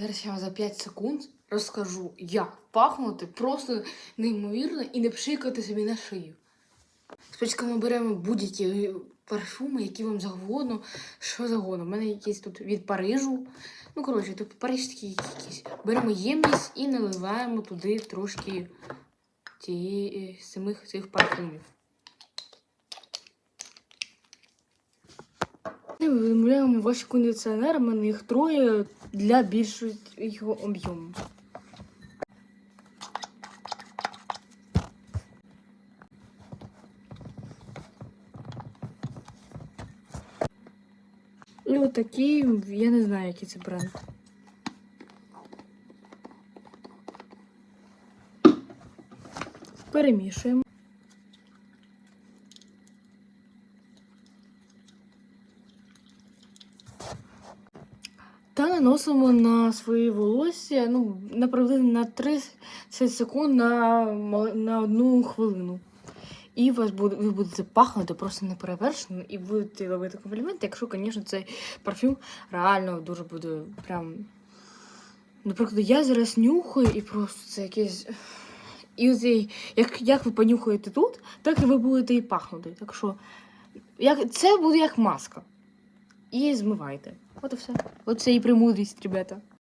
Зараз я вам за 5 секунд розкажу, як пахнути просто неймовірно і не пшикати собі на шию. Спочатку ми беремо будь-які парфуми, які вам завгодно, що завгодно. У мене якісь тут від Парижу. Ну, коротше, тут парижські якісь. Беремо ємність і наливаємо туди трошки цієї, самих цих парфумів. І Вимовляємо ваші кондиціонери, мене їх троє для більшого його об'єму. І отакі, я не знаю, який це бренд. Перемішуємо. Наносимо на свої волосся, ну, направду на 30 секунд на, на одну хвилину. І вас буде, ви будете пахнути просто неперевершено, і будете ловити компліменти, якщо, звісно, цей парфюм реально дуже буде прям. Наприклад, я зараз нюхаю і просто це якесь. І оцей, як, як ви понюхаєте тут, так і ви будете і пахнути. Так що як, це буде як маска. І змивайте. От і все. Оце і премудрість, ребята.